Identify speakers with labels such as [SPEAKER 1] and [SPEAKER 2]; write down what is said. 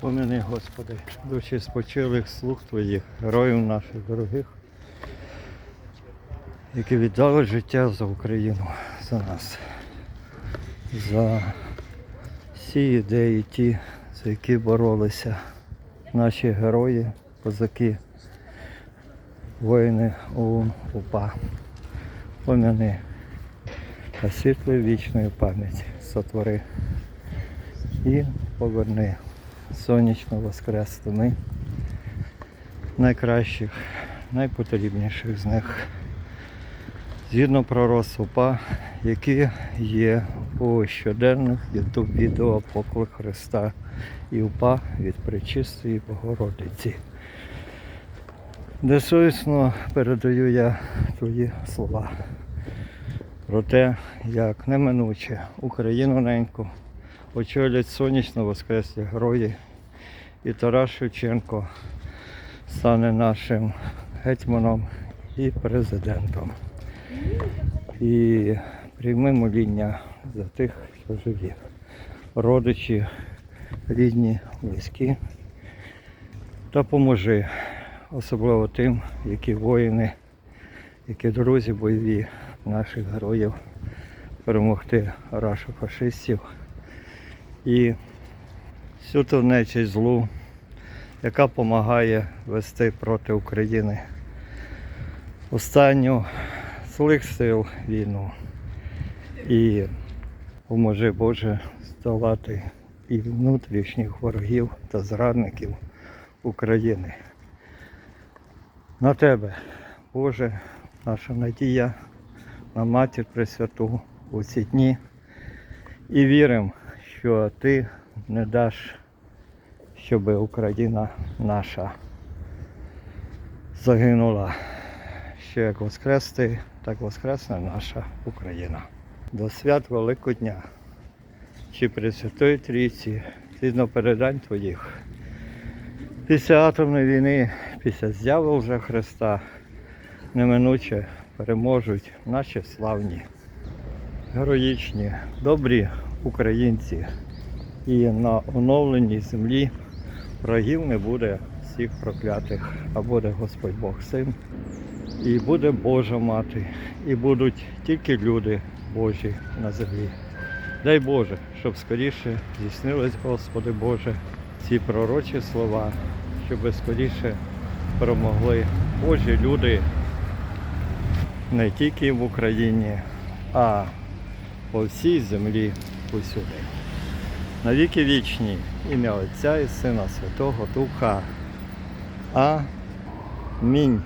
[SPEAKER 1] Помяни, Господи, душі спочилих слуг Твоїх, героїв наших дорогих, які віддали життя за Україну, за нас, за всі ідеї ті, за які боролися наші герої, козаки, воїни ОУН, УПА. Помяни та світлої вічної пам'яті сотвори і поверни сонячно воскресними найкращих, найпотрібніших з них. Згідно пророцтва УПА, які є у щоденних ютуб відео поклик Христа і УПА від Пречистої Богородиці. Де передаю я твої слова про те, як неминуче Україну неньку очолять сонячно воскреслі герої і Тарас Шевченко стане нашим гетьманом і президентом. І прийми моління за тих, що живі. Родичі, рідні, близькі. Та поможи, особливо тим, які воїни, які друзі бойові наших героїв перемогти рашу фашистів і всю ту нечість злу, яка допомагає вести проти України останню злих сил війну. І поможи Боже здолати і внутрішніх ворогів та зрадників України. На тебе, Боже, наша надія на матір Пресвяту у ці дні. І віримо, що ти не даш, щоб Україна наша загинула. Що як воскрести, так воскресне наша Україна. До свят Великодня чи Пресвятої Трійці, згідно передань твоїх. Після атомної війни, після зяви вже Христа, неминуче переможуть наші славні, героїчні, добрі українці. І на оновленій землі врагів не буде всіх проклятих, а буде Господь Бог син, і буде Божа мати, і будуть тільки люди Божі на землі. Дай Боже, щоб скоріше здійснились, Господи Боже, ці пророчі слова, щоб скоріше перемогли Божі люди не тільки в Україні, а по всій землі усюди. Навіки вічні ім'я Отця і Сина Святого Духа. Амінь.